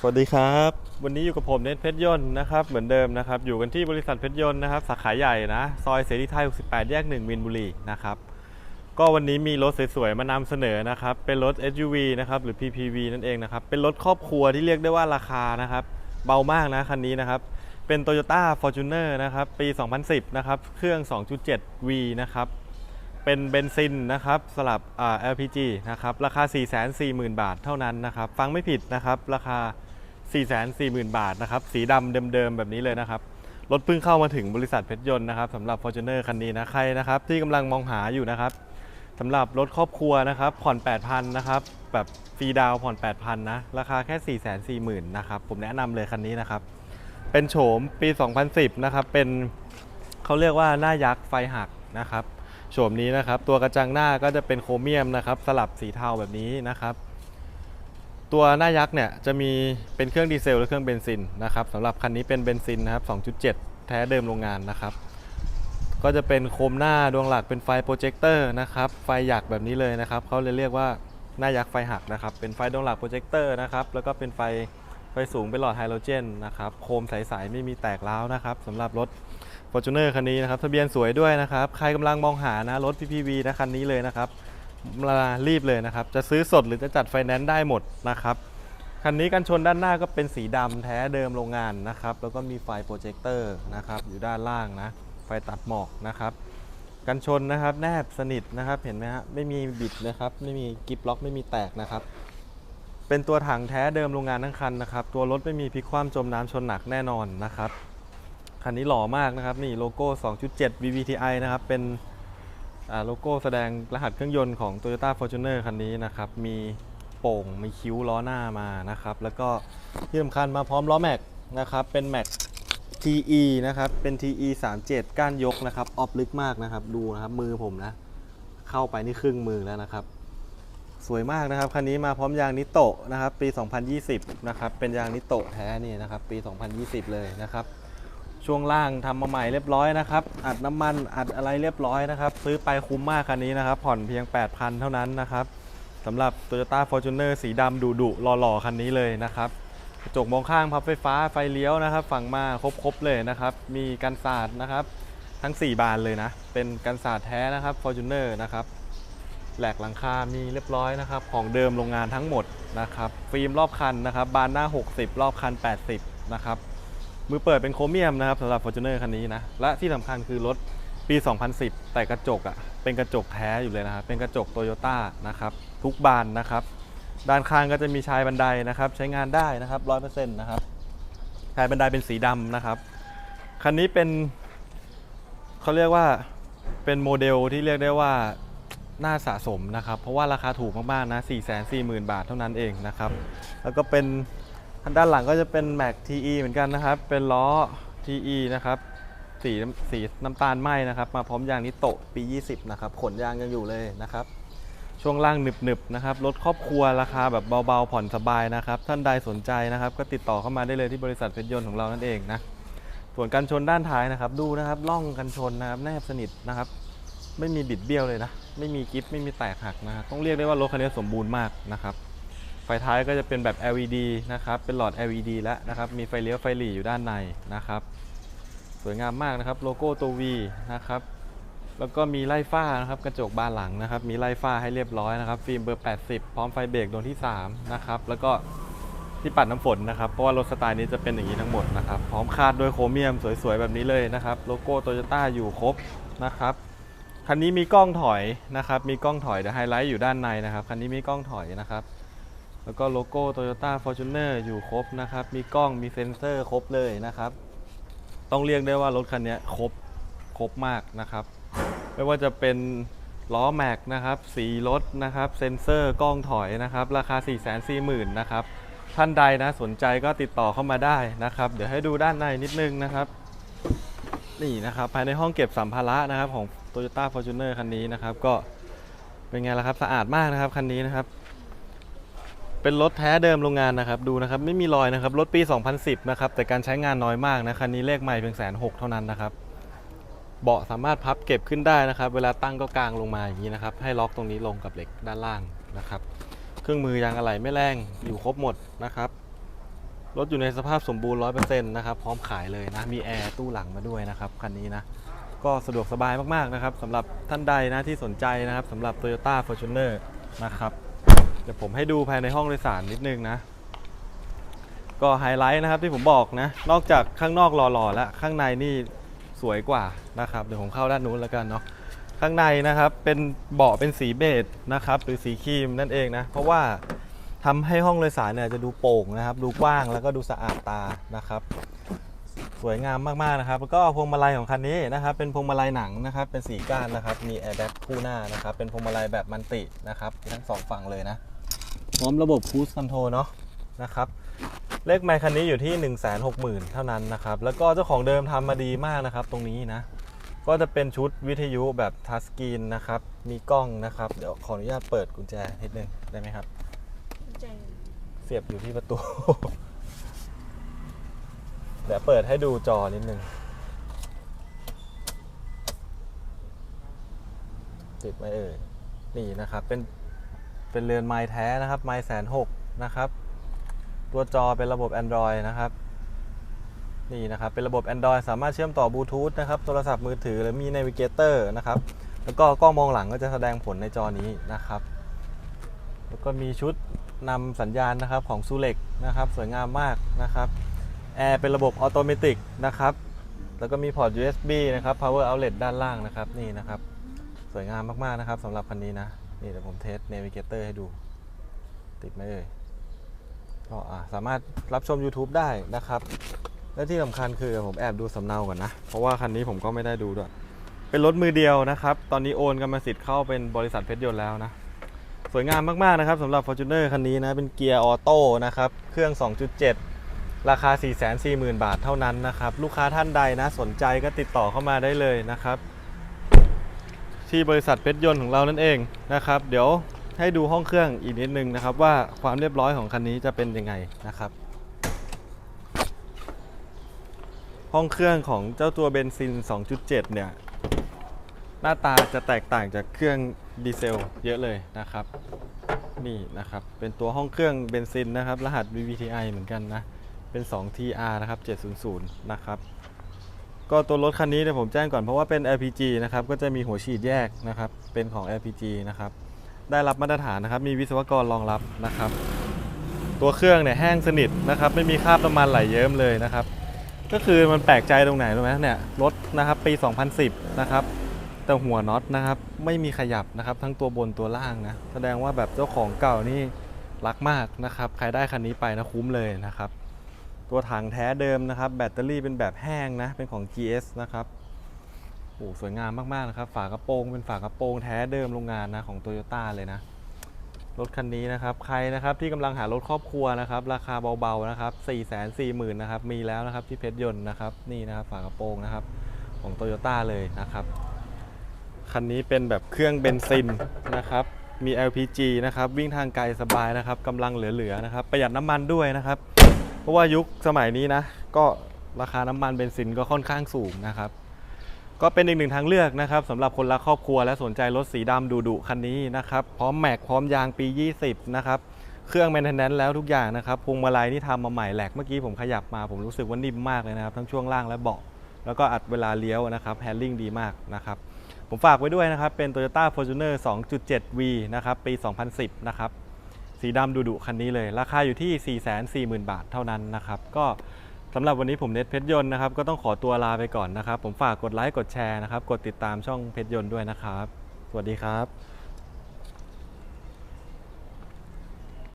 สวัสดีครับ วันนี้อยู่กับผมเนทเพชรยนต์นะครับเหมือนเดิมนะครับ อยู่กันที่บริษัทเพชรยนต์นะครับสาขาใหญ่นะ ซอยเสรีไทย 68 แยก 1 มินบุรีนะครับ ก็วันนี้มีรถสวยๆ มานำเสนอนะครับ เป็นรถ SUV นะครับหรือ PPV นั่นเองนะครับ เป็นรถครอบครัวที่เรียกได้ว่าราคานะครับ เบามากนะคันนี้นะครับ เป็น Toyota Fortuner นะครับ ปี 2010 นะครับ เครื่อง 2.7V นะครับ เป็นเบนซินนะครับสลับอ่า LPG นะครับ ราคา 440,000 บาทเท่านั้นนะครับ ฟังไม่ผิดนะครับ ราคา 440,000 บาทนะครับ สีดำเดิมๆ แบบนี้เลยนะครับ รถเพิ่งเข้ามาถึงบริษัทเพชรยนต์นะครับสำหรับ Fortuner คันนี้นะ ใครนะครับที่กำลังมองหาอยู่นะครับสำหรับรถครอบครัวนะครับ ผ่อน 8,000 นะครับ แบบฟรีดาวผ่อน 8,000 นะ ราคาแค่ 440,000 นะครับ ผมแนะนำเลยคันนี้นะครับ เป็นโฉมปี 2010 นะครับ เป็นเขาเรียกว่าหน้ายักษ์ไฟหักนะครับโฉมนี้นะครับ ตัวกระจังหน้าก็จะเป็นโครเมียมนะครับ สลับสีเทาแบบนี้นะครับ ตัวหน้ายักษ์เนี่ยจะมีเป็นเครื่องดีเซลและเครื่องเบนซินนะครับสำหรับคันนี้เป็นเบนซินนะครับ 2.7 แท้เดิมโรงงานนะครับ ก็จะเป็นโคมหน้าดวงหลักเป็นไฟโปรเจคเตอร์นะครับไฟหยักแบบนี้เลยนะครับเขาเลยเรียกว่าหน้ายักษ์ไฟหักนะครับเป็นไฟดวงหลักโปรเจคเตอร์นะครับแล้วก็เป็นไฟไฟสูงเป็นหลอดไฮโดรเจนนะครับโคมใสๆไม่มีแตกร้าวนะครับสำหรับรถ Fortuner คันนี้นะครับทะเบียนสวยด้วยนะครับใครกำลังมองหานะรถ PPV นะคันนี้เลยนะครับ มารีบเลยนะครับ จะซื้อสดหรือจะจัดไฟแนนซ์ได้หมดนะครับ คันนี้กันชนด้านหน้าก็เป็นสีดำแท้เดิมโรงงานนะครับ แล้วก็มีไฟโปรเจคเตอร์นะครับอยู่ด้านล่างนะ ไฟตัดหมอกนะครับ กันชนนะครับแนบสนิทนะครับเห็นไหมฮะไม่มีบิดนะครับ ไม่มีกิฟล็อกไม่มีแตกนะครับ เป็นตัวถังแท้เดิมโรงงานทั้งคันนะครับ ตัวรถไม่มีพลิกคว่ำจมน้ำชนหนักแน่นอนนะครับคันนี้หล่อมากนะครับนี่โลโก้ 2.7 VVTi นะครับเป็น โลโก้แสดงรหัสเครื่องยนต์ของ Toyota Fortuner คันนี้นะครับ มีโป่ง มีคิ้วล้อหน้ามานะครับ แล้วก็ที่สำคัญมาพร้อมล้อแม็กนะครับ เป็นแม็ก TE นะครับ เป็น TE 37 ก้านยกนะครับ ออฟลึกมากนะครับ ดูนะครับ มือผมนะ เข้าไปนี่ครึ่งมือแล้วนะครับ สวยมากนะครับ คันนี้มาพร้อมยางนิโตะนะครับ ปี 2020 นะครับ เป็นยางนิโตะแท้นี่นะครับ ปี 2020 เลยนะครับ ช่วงล่างทำมาใหม่เรียบร้อยนะครับ อัดน้ำมันอัดอะไรเรียบร้อยนะครับ ซื้อไปคุ้มมากคันนี้นะครับ ผ่อนเพียง 8,000 เท่านั้นนะครับสำหรับ Toyota Fortuner สีดำดุดุๆหล่อๆ คันนี้เลยนะครับกระจกมองข้างพับไฟฟ้าไฟเลี้ยวนะครับ ฝั่งมาครบๆเลยนะครับ มีกันศาสตร์นะครับ ทั้ง 4 บานเลยนะ เป็นกันศาสตร์แท้นะครับ Fortuner นะครับแหลกหลังคา มีเรียบร้อยนะครับ ของเดิมโรงงานทั้งหมดนะครับ ฟิล์มรอบคันนะครับ บานหน้า 60 รอบคัน 80 นะครับ มือเปิดเป็นโครเมียมนะครับสำหรับ Fortuner คันนี้นะ และที่สำคัญคือรถปี 2010 แต่กระจกอะ่ะเป็นกระจกแท้อยู่เลยนะครับ เป็นกระจกโตโยต้านะครับ ทุกบานนะครับ ด้านข้างก็จะมีชายบันไดนะครับ ใช้งานได้นะครับ100%นะครับ ชายบันไดเป็นสีดำนะครับ คันนี้เป็นเขาเรียกว่าเป็นโมเดลที่เรียกได้ว่าน่าสะสมนะครับ เพราะว่าราคาถูกมากๆนะ 440,000 บาทเท่านั้นเองนะครับ แล้วก็เป็น ด้านหลังก็จะเป็น Mac TE เหมือนกันนะครับ เป็นล้อ TE นะครับสีสีน้ำตาลไหมนะครับ มาพร้อมยางนิโตะปี 20 นะครับ ขนยางยังอยู่เลยนะครับ ช่วงล่างหนึบๆนะครับ รถครอบครัวราคาแบบเบาๆ ผ่อนสบายนะครับ ท่านใดสนใจนะครับ ก็ติดต่อเข้ามาได้เลยที่บริษัทเพชรยนต์ของเรานั่นเองนะ ส่วนกันชนด้านท้ายนะครับ ดูนะครับล่องกันชนนะครับแนบสนิทนะครับ ไม่มีบิดเบี้ยวเลยนะ ไม่มีกิฟไม่มีแตกหักนะต้องเรียกได้ว่ารถคันนี้สมบูรณ์มากนะครับ ไฟท้ายก็จะเป็นแบบ LED นะครับ เป็นหลอด LED แล้วนะครับ มีไฟเลี้ยวไฟหลีอยู่ด้านในนะครับ สวยงามมากนะครับ โลโก้ตัว V นะครับ แล้วก็มีไล่ฝ้านะครับกระจกบานหลังนะครับ มีไล่ฝ้าให้เรียบร้อยนะครับ ฟิล์มเบอร์ 80 พร้อมไฟเบรกดวงที่3นะครับ แล้วก็ที่ปัดน้ำฝนนะครับ เพราะว่ารถสไตล์นี้จะเป็นอย่างนี้ทั้งหมดนะครับ พร้อมคาดด้วยโครเมียมสวยๆแบบนี้เลยนะครับ โลโก้โตโยต้าอยู่ครบนะครับคันนี้มีกล้องถอยนะครับ มีกล้องถอยเดี๋ยวไฮไลท์อยู่ด้านในนะครับ คันนี้มีกล้องถอยนะครับ แล้วก็โลโก้ Toyota Fortuner อยู่ครบนะครับ มีกล้องมีเซ็นเซอร์ครบเลยนะครับ ต้องเรียกได้ว่ารถคันนี้ครบครบมากนะครับ ไม่ว่าจะเป็นล้อแม็กนะครับ สีรถนะครับ เซ็นเซอร์กล้องถอยนะครับ ราคา 4 4 0 0 0 0นะครับ ท่านใดนะสนใจก็ติดต่อเข้ามาได้นะครับ เดี๋ยวให้ดูด้านในนิดนึงนะครับ นี่นะครับ ภายในห้องเก็บสัมภาระนะครับของ Toyota Fortuner คันนี้นะครับ ก็เป็นไงล่ะครับ สะอาดมากนะครับ คันนี้นะครับ เป็นรถแท้เดิมโรงงานนะครับดูนะครับไม่มีรอยนะครับรถปี 2010 นะครับแต่การใช้งานน้อยมากนะคันนี้เลขใหม่เพียงแสนหกเท่านั้นนะครับเบาะสามารถพับเก็บขึ้นได้นะครับ เวลาตั้งก็กางลงมาอย่างนี้นะครับ ให้ล็อกตรงนี้ลงกับเหล็กด้านล่างนะครับ เครื่องมือยางอะไหล่ไม่แรงอยู่ครบหมดนะครับรถอยู่ในสภาพสมบูรณ์100%นะครับพร้อมขายเลยนะมีแอร์ตู้หลังมาด้วยนะครับคันนี้นะก็สะดวกสบายมากๆนะครับสำหรับท่านใดนะที่สนใจนะครับสำหรับ Toyota Fortuner นะครับ ดี๋ยวผมให้ดูภายในห้องโดยสารนิดนึงนะ ก็ไฮไลท์นะครับที่ผมบอกนะ นอกจากข้างนอกหล่อๆแล้วข้างในนี่สวยกว่านะครับ เดี๋ยวผมเข้าด้านนู้นแล้วกันเนาะข้างในนะครับเป็นเบาะเป็นสีเบจนะครับหรือสีครีมนั่นเองนะ เพราะว่าทำให้ห้องโดยสารเนี่ยจะดูโป่งนะครับ ดูกว้างแล้วก็ดูสะอาดตานะครับ สวยงามมากๆนะครับ แล้วก็พวงมาลัยของคันนี้นะครับ เป็นพวงมาลัยหนังนะครับ เป็นสีก้านนะครับ มีแอร์แบ็กคู่หน้านะครับ เป็นพวงมาลัยแบบมันตินะครับทั้งสองฝั่งเลยนะ พร้อมระบบคู i คอนโทรเนาะนะครับเลขไมค์คันนี้อยู่ที่ 1 6 0 0 0 0 เท่านั้นนะครับ แล้วก็เจ้าของเดิมทำมาดีมากนะครับ ตรงนี้นะ ก็จะเป็นชุดวิทยุแบบทัชสกรีนนะครับ มีกล้องนะครับ เดี๋ยวขออนุญาตเปิดกุญแจนิดนึงได้ไหมครับใจเสียบอยู่ที่ประตู เดี๋ยวเปิดให้ดูจอนิดนึง ติดไหมเอ่ยนี่นะครับ เป็น เป็นเรือนไม้แท้นะครับ ไม้แสนหกนะครับ ตัวจอเป็นระบบ Android นะครับ นี่นะครับ เป็นระบบ Android สามารถเชื่อมต่อบลูทูธนะครับ โทรศัพท์มือถือหรือมี Navigator นะครับ แล้วก็กล้องมองหลังก็จะแสดงผลในจอนี้นะครับ แล้วก็มีชุดนำสัญญาณนะครับของซูเล็กนะครับ สวยงามมากนะครับแอร์เป็นระบบออโตเมติกนะครับ แล้วก็มีพอร์ต USB นะครับ power outlet ด้านล่างนะครับ นี่นะครับ สวยงามมากๆนะครับสำหรับคันนี้นะ นี่เดี๋ยวผมเทส Navigator ให้ดู ติดไหมเอ่ยก็สามารถรับชม YouTube ได้นะครับ และที่สำคัญคือผมแอบดูสำเนาก่อนนะ เพราะว่าคันนี้ผมก็ไม่ได้ดูด้วย เป็นรถมือเดียวนะครับ ตอนนี้โอนกรรมสิทธิ์เข้าเป็นบริษัทเพชรยนต์แล้วนะ สวยงามมาก ๆ นะครับสำหรับ Fortuner คันนี้นะ เป็นเกียร์ออโต้นะครับ เครื่อง 2.7 ราคา 440,000 บาทเท่านั้นนะครับ ลูกค้าท่านใดนะสนใจก็ติดต่อเข้ามาได้เลยนะครับ ที่บริษัทเพชรยนต์ของเรานั่นเองนะครับ เดี๋ยวให้ดูห้องเครื่องอีกนิดนึงนะครับ ว่าความเรียบร้อยของคันนี้จะเป็นยังไงนะครับ ห้องเครื่องของเจ้าตัวเบนซิน 2.7 เนี่ย หน้าตาจะแตกต่างจากเครื่องดีเซลเยอะเลยนะครับ นี่นะครับ เป็นตัวห้องเครื่องเบนซินนะครับ รหัส VVTi เหมือนกันนะ เป็น 2TR นะครับ 700 นะครับ ก็ตัวรถคันนี้เนี่ยผมแจ้งก่อนเพราะว่าเป็น LPG นะครับก็จะมีหัวฉีดแยกนะครับเป็นของ LPG นะครับได้รับมาตรฐานนะครับมีวิศวกรรองรับนะครับ ตัวเครื่องเนี่ยแห้งสนิทนะครับไม่มีคราบน้ำมันไหลเยิ้มเลยนะครับ ก็คือมันแปลกใจตรงไหนรู้ไหมเนี่ยรถนะครับปี 2010 นะครับแต่หัวน็อตนะครับไม่มีขยับนะครับทั้งตัวบนตัวล่างนะแสดงว่าแบบเจ้าของเก่านี่รักมากนะครับ ใครได้คันนี้ไปนะคุ้มเลยนะครับ ตัวถังแท้เดิมนะครับ แบตเตอรี่เป็นแบบแห้งนะ เป็นของ GS นะครับโอ้สวยงามมากๆนะครับ ฝากระโปรงเป็นฝากระโปรงแท้เดิมโรงงานนะของ Toyota เลยนะ รถคันนี้นะครับ ใครนะครับที่กำลังหารถครอบครัวนะครับ ราคาเบาๆนะครับ 4 4 0 0 0 0นะครับ มีแล้วนะครับที่เพชรยนต์นะครับ นี่นะครับฝากระโปรงนะครับของ Toyota เลยนะครับ คันนี้เป็นแบบเครื่องเบนซินนะครับ มี LPG นะครับ วิ่งทางไกลสบายนะครับกำลังเหลือๆนะครับ ประหยัดน้ำมันด้วยนะครับ เพราะว่ายุคสมัยนี้นะ ก็ราคาน้ำมันเบนซินก็ค่อนข้างสูงนะครับ ก็เป็นอีกหนึ่งทางเลือกนะครับสำหรับคนรักครอบครัวและสนใจรถสีดำดุๆคันนี้นะครับ พร้อมแม็กพร้อมยางปี 20 นะครับเครื่องแมนเทนแนนแล้วทุกอย่างนะครับพวงมาลัยนี่ทำมาใหม่แหลกเมื่อกี้ผมขยับมาผมรู้สึกว่านิ่มมากเลยนะครับ ทั้งช่วงล่างและเบาะแล้วก็อัดเวลาเลี้ยวนะครับแฮนดิ้งดีมากนะครับ ผมฝากไว้ด้วยนะครับ เป็น Toyota Fortuner 2.7V นะครับ ปี 2010 นะครับ สีดำดุดุคันนี้เลย ราคาอยู่ที่ 440,000 บาทเท่านั้นนะครับ ก็สำหรับวันนี้ผมเน็ตเพชรยนต์นะครับ ก็ต้องขอตัวลาไปก่อนนะครับ ผมฝากกดไลค์กดแชร์นะครับ กดติดตามช่องเพชรยนต์ด้วยนะครับ สวัสดีครับ